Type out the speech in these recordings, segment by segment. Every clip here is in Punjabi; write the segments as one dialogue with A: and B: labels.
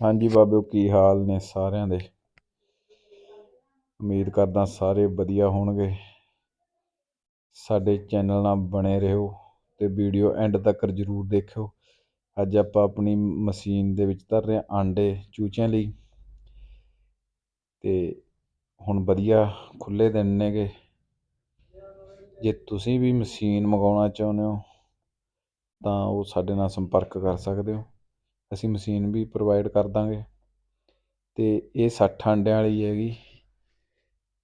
A: ਹਾਂਜੀ ਬਾਬਿਓ, ਕੀ ਹਾਲ ਨੇ ਸਾਰਿਆਂ ਦੇ? ਉਮੀਦ ਕਰਦਾ ਸਾਰੇ ਵਧੀਆ ਹੋਣਗੇ। ਸਾਡੇ ਚੈਨਲ ਨਾਲ ਬਣੇ ਰਹੋ ਤੇ ਵੀਡੀਓ ਐਂਡ ਤੱਕ ਜਰੂਰ ਦੇਖਿਓ। ਅੱਜ ਆਪਾਂ ਆਪਣੀ ਮਸ਼ੀਨ ਦੇ ਵਿੱਚ ਧਰ ਰਹੇ ਹਾਂ ਆਂਡੇ ਚੂਚਿਆਂ ਲਈ। ਤੇ ਹੁਣ ਵਧੀਆ ਖੁੱਲੇ ਦਿਨ ਨੇਗੇ। ਜੇ ਤੁਸੀਂ ਵੀ ਮਸ਼ੀਨ ਮੰਗਾਉਣਾ ਚਾਹੁੰਦੇ ਹੋ, ਤਾਂ ਉਹ ਸਾਡੇ ਨਾਲ ਸੰਪਰਕ ਕਰ ਸਕਦੇ ਹੋ। ਅਸੀਂ ਮਸ਼ੀਨ ਵੀ ਪ੍ਰੋਵਾਈਡ ਕਰ ਦਾਂਗੇ। ਅਤੇ ਇਹ ਸੱਠ ਅੰਡਿਆਂ ਵਾਲੀ ਹੈਗੀ।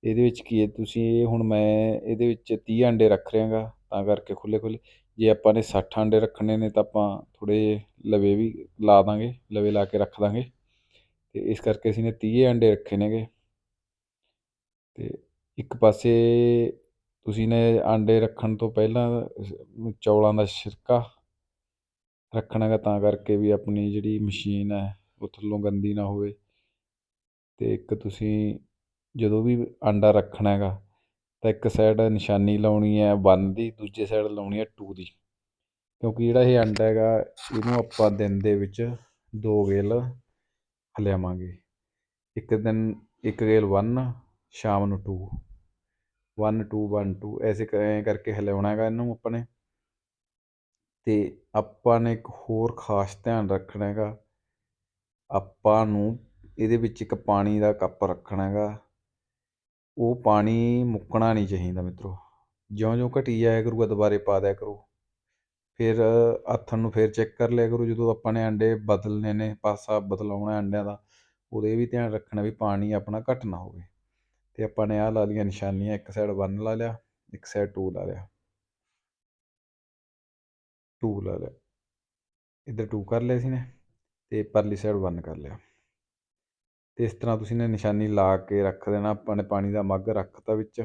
A: ਇਹਦੇ ਵਿੱਚ ਕੀ ਹੈ, ਤੁਸੀਂ ਇਹ ਹੁਣ ਮੈਂ ਇਹਦੇ ਵਿੱਚ 30 ਅੰਡੇ ਰੱਖ ਰਿਹਾ ਗਾ ਤਾਂ ਕਰਕੇ ਖੁੱਲ੍ਹੇ ਖੁੱਲ੍ਹੇ। ਜੇ ਆਪਾਂ ਨੇ ਸੱਠ ਅੰਡੇ ਰੱਖਣੇ ਨੇ ਤਾਂ ਆਪਾਂ ਥੋੜ੍ਹੇ ਜਿਹੇ ਲਵੇ ਵੀ ਲਾ ਦਾਂਗੇ, ਲਵੇ ਲਾ ਕੇ ਰੱਖ ਦਾਂਗੇ। ਅਤੇ ਇਸ ਕਰਕੇ ਅਸੀਂ ਨੇ 30 ਅੰਡੇ ਰੱਖੇ ਨੇਗੇ। ਅਤੇ ਇੱਕ ਪਾਸੇ ਤੁਸੀਂ ਨੇ ਆਂਡੇ ਰੱਖਣ ਤੋਂ ਪਹਿਲਾਂ, ਚੌਲਾਂ ਦਾ ਛਿਲਕਾ ਰੱਖਣਾ ਗਾ ਤਾਂ ਕਰਕੇ ਵੀ ਆਪਣੀ ਜਿਹੜੀ ਮਸ਼ੀਨ ਹੈ, ਉਹ ਥੱਲੋਂ ਗੰਦੀ ਨਾ ਹੋਵੇ। ਅਤੇ ਇੱਕ ਤੁਸੀਂ ਜਦੋਂ ਵੀ ਆਂਡਾ ਰੱਖਣਾ ਹੈਗਾ ਤਾਂ ਇੱਕ ਸਾਈਡ ਨਿਸ਼ਾਨੀ ਲਾਉਣੀ ਹੈ 1 ਦੀ, ਦੂਜੇ ਸਾਈਡ ਲਾਉਣੀ ਹੈ ਟੂ ਦੀ। ਕਿਉਂਕਿ ਜਿਹੜਾ ਇਹ ਅੰਡਾ ਹੈਗਾ, ਇਹਨੂੰ ਆਪਾਂ ਦਿਨ ਦੇ ਵਿੱਚ ਦੋ ਗੇਲ ਹਲਿਆਵਾਂਗੇ ਇੱਕ ਦਿਨ ਇੱਕ ਗੇਲ ਵਨ ਸ਼ਾਮ ਨੂੰ 2 1 2 1 2 ਐਸੇ ਕਰਕੇ ਹਲਿਆਉਣਾ ਹੈਗਾ ਇਹਨੂੰ ਆਪਣੇ। ਨੇ ਆਪਾਂ ਨੇ ਇੱਕ ਹੋਰ ਖਾਸ ਧਿਆਨ ਰੱਖਣਾ ਹੈਗਾ। ਆਪਾਂ ਨੂੰ ਇਹਦੇ ਵਿੱਚ ਇੱਕ ਪਾਣੀ ਦਾ ਕੱਪ ਰੱਖਣਾ ਹੈਗਾ। ਉਹ ਪਾਣੀ ਮੁੱਕਣਾ ਨਹੀਂ ਚਾਹੀਦਾ ਮਿੱਤਰੋ। ਜਿਉਂ-ਜਿਉਂ ਘਟੀ ਜਾਇਆ ਕਰੂਗਾ ਦੁਬਾਰੇ ਪਾ ਦਿਆ ਕਰੋ। ਫਿਰ ਹੱਥਾਂ ਨੂੰ ਫਿਰ ਚੈੱਕ ਕਰ ਲਿਆ ਕਰੋ, ਜਦੋਂ ਆਪਾਂ ਨੇ ਅੰਡੇ ਬਦਲਨੇ ਨੇ, ਪਾਸਾ ਬਦਲਾਉਣਾ ਅੰਡਿਆਂ ਦਾ ਉਹਦੇ ਵੀ ਧਿਆਨ ਰੱਖਣਾ ਵੀ ਪਾਣੀ ਆਪਣਾ ਘਟ ਨਾ ਹੋਵੇ। ਅਤੇ ਆਪਾਂ ਨੇ ਆਹ ਲਾ ਲਈਆਂ ਨਿਸ਼ਾਨੀਆਂ, ਇੱਕ ਸਾਈਡ 1 ਲਾ ਲਿਆ, ਇੱਕ ਸਾਈਡ 2 ਲਾ ਲਿਆ। 2 ਲਾ ਲਿਆ। ਇੱਧਰ 2 ਕਰ ਲਿਆ ਸੀ ਨੇ ਤੇ ਪਰਲੀ ਸਾਈਡ 1 ਕਰ ਲਿਆ। ਤੇ ਇਸ ਤਰ੍ਹਾਂ ਤੁਸੀਂ ਨੇ ਨਿਸ਼ਾਨੀ ਲਾ ਕੇ ਰੱਖ ਦੇਣਾ, ਆਪਾਂ ਨੇ ਪਾਣੀ ਦਾ ਮੱਗ ਰੱਖਤਾ ਵਿੱਚ।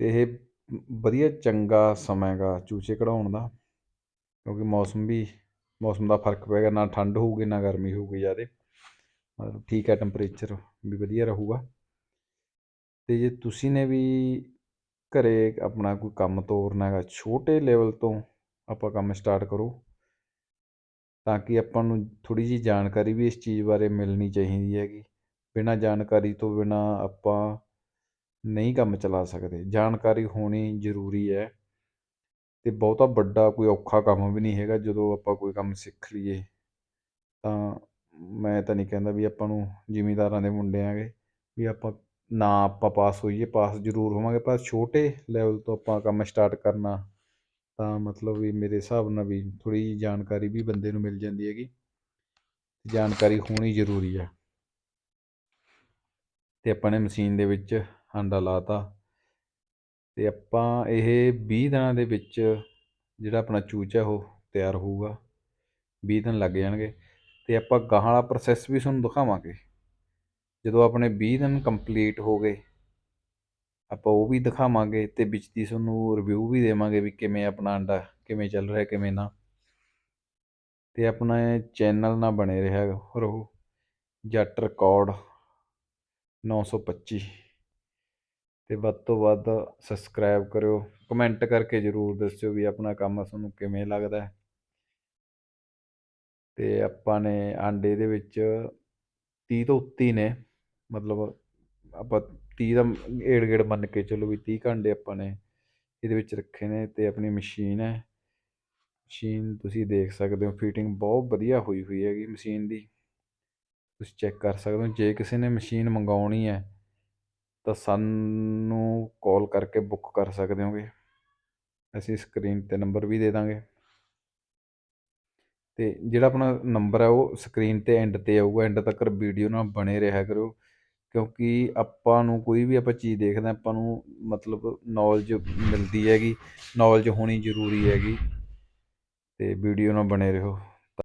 A: ਤੇ ਇਹ ਵਧੀਆ ਚੰਗਾ ਸਮਾਂ ਹੈਗਾ ਚੂਚੇ ਕਢਾਉਣ ਦਾ, ਕਿਉਂਕਿ ਮੌਸਮ ਵੀ, ਮੌਸਮ ਦਾ ਫ਼ਰਕ ਪਏਗਾ, ਨਾ ਠੰਡ ਹੋਊਗੀ, ਨਾ ਗਰਮੀ ਹੋਊਗੀ ਜ਼ਿਆਦਾ। ਮਤਲਬ ਠੀਕ ਹੈ ਟੈਂਪਰੇਚਰ ਵੀ ਵਧੀਆ ਰਹੂਗਾ। ਤੇ ਜੇ ਤੁਸੀਂ ਨੇ ਵੀ ਘਰੇ ਆਪਣਾ ਕੋਈ ਕੰਮ ਤੋਰਨਾ ਹੈਗਾ, ਛੋਟੇ ਲੈਵਲ ਤੋਂ ਆਪਾਂ ਕੰਮ ਸਟਾਰਟ ਕਰੋ। ਤਾਂ ਕਿ ਆਪਾਂ ਨੂੰ ਥੋੜ੍ਹੀ ਜਿਹੀ ਜਾਣਕਾਰੀ ਵੀ ਇਸ ਚੀਜ਼ ਬਾਰੇ ਮਿਲਣੀ ਚਾਹੀਦੀ ਹੈਗੀ। ਬਿਨਾਂ ਜਾਣਕਾਰੀ ਤੋਂ ਬਿਨਾਂ ਆਪਾਂ ਨਹੀਂ ਕੰਮ ਚਲਾ ਸਕਦੇ। ਜਾਣਕਾਰੀ ਹੋਣੀ ਜ਼ਰੂਰੀ ਹੈ। ਅਤੇ ਬਹੁਤਾ ਵੱਡਾ ਕੋਈ ਔਖਾ ਕੰਮ ਵੀ ਨਹੀਂ ਹੈਗਾ, ਜਦੋਂ ਆਪਾਂ ਕੋਈ ਕੰਮ ਸਿੱਖ ਲਈਏ। ਤਾਂ ਮੈਂ ਤਾਂ ਨਹੀਂ ਕਹਿੰਦਾ ਵੀ ਆਪਾਂ ਨੂੰ ਜ਼ਿਮੀਂਦਾਰਾਂ ਦੇ ਮੁੰਡੇ ਆਂਗੇ, ਵੀ ਆਪਾਂ ਨਾ ਆਪਾਂ ਪਾਸ ਹੋਈਏ ਪਾਸ ਜ਼ਰੂਰ ਹੋਵਾਂਗੇ, ਪਰ ਛੋਟੇ ਲੈਵਲ ਤੋਂ ਆਪਾਂ ਕੰਮ ਸਟਾਰਟ ਕਰਨਾ ਤਾਂ ਮਤਲਬ ਵੀ ਮੇਰੇ ਹਿਸਾਬ ਨਾਲ ਵੀ ਥੋੜੀ ਜਿਹੀ ਜਾਣਕਾਰੀ ਵੀ ਬੰਦੇ ਨੂੰ ਮਿਲ ਜਾਂਦੀ ਹੈਗੀ ਜਾਣਕਾਰੀ ਹੋਣੀ ਜ਼ਰੂਰੀ ਆ। ਤੇ ਆਪਾਂ ਨੇ ਮਸ਼ੀਨ ਦੇ ਵਿੱਚ ਆਂਡਾ ਲਾਤਾ। ਤੇ ਆਪਾਂ ਇਹ 20 ਦਿਨਾਂ ਦੇ ਵਿੱਚ ਜਿਹੜਾ ਆਪਣਾ ਚੂਚ ਹੈ ਉਹ ਤਿਆਰ ਹੋਊਗਾ। 20 ਦਿਨ ਲੱਗ ਜਾਣਗੇ। ਤੇ ਆਪਾਂ ਗਾਹਾਂ ਵਾਲਾ ਪ੍ਰੋਸੈਸ ਵੀ ਤੁਹਾਨੂੰ ਦਿਖਾਵਾਂਗੇ। ਜਦੋਂ ਆਪਣੇ 20 ਦਿਨ ਕੰਪਲੀਟ ਹੋ ਗਏ, ਆਪਾਂ ਉਹ ਵੀ ਦਿਖਾਵਾਂਗੇ ਤੇ ਵਿੱਚ ਦੀ ਤੁਹਾਨੂੰ ਰਿਵਿਊ ਵੀ ਦੇਵਾਂਗੇ ਵੀ ਕਿਵੇਂ ਆਪਣਾ ਅੰਡਾ ਕਿਵੇਂ ਚੱਲ ਰਿਹਾ, ਕਿਵੇਂ ਨਾ। ਤੇ ਆਪਣਾ ਚੈਨਲ ਨਾਲ ਬਣੇ ਰਿਹਾ ਰਹੋ ਜੱਟ ਰਿਕਾਰਡ 925 ਤੇ ਵੱਧ ਤੋਂ ਵੱਧ ਸਬਸਕ੍ਰਾਈਬ ਕਰਿਓ ਕਮੈਂਟ ਕਰਕੇ ਜਰੂਰ ਦੱਸਿਓ ਵੀ ਆਪਣਾ ਕੰਮ ਤੁਹਾਨੂੰ ਕਿਵੇਂ ਲੱਗਦਾ ਤੇ ਆਪਾਂ ਨੇ ਆਂਡੇ ਦੇ ਵਿੱਚ 30 ਤੋਂ ਉੱਤੇ ਨੇ। ਮਤਲਬ ਆਪਾਂ ਤੀਹ ਦਾ ਏੜ ਗੇੜ ਮੰਨ ਕੇ ਚੱਲੋ ਵੀ ਤੀਹ ਘੰਟੇ ਆਪਾਂ ਨੇ ਇਹਦੇ ਵਿੱਚ ਰੱਖੇ ਨੇ ਅਤੇ ਆਪਣੀ ਮਸ਼ੀਨ ਹੈ। ਮਸ਼ੀਨ ਤੁਸੀਂ ਦੇਖ ਸਕਦੇ ਹੋ ਫਿਟਿੰਗ ਬਹੁਤ ਵਧੀਆ ਹੋਈ ਹੋਈ ਹੈਗੀ ਮਸ਼ੀਨ ਦੀ। ਤੁਸੀਂ ਚੈੱਕ ਕਰ ਸਕਦੇ ਹੋ, ਜੇ ਕਿਸੇ ਨੇ ਮਸ਼ੀਨ ਮੰਗਵਾਉਣੀ ਹੈ ਤਾਂ ਸਾਨੂੰ ਕਾਲ ਕਰਕੇ ਬੁੱਕ ਕਰ ਸਕਦੇ ਹੋਗੇ। ਅਸੀਂ ਸਕਰੀਨ ਤੇ ਨੰਬਰ ਵੀ ਦੇ ਦਾਂਗੇ। ਤੇ ਜਿਹੜਾ ਆਪਣਾ ਨੰਬਰ ਹੈ ਉਹ ਸਕਰੀਨ ਤੇ ਐਂਡ ਤੇ ਆਊਗਾ ਐਂਡ ਤੱਕ ਵੀਡੀਓ ਨਾਲ ਬਣੇ ਰਿਹਾ ਕਰੋ ਕਿਉਂਕਿ ਆਪਾਂ ਨੂੰ ਕੋਈ ਵੀ ਆਪਾਂ ਚੀਜ਼ ਦੇਖਦੇ ਆਪਾਂ ਨੂੰ ਮਤਲਬ ਨੌਲੇਜ ਮਿਲਦੀ ਹੈਗੀ ਨੌਲੇਜ ਹੋਣੀ ਜ਼ਰੂਰੀ ਹੈਗੀ। ਅਤੇ ਵੀਡੀਓ ਨਾਲ ਬਣੇ ਰਹੋ।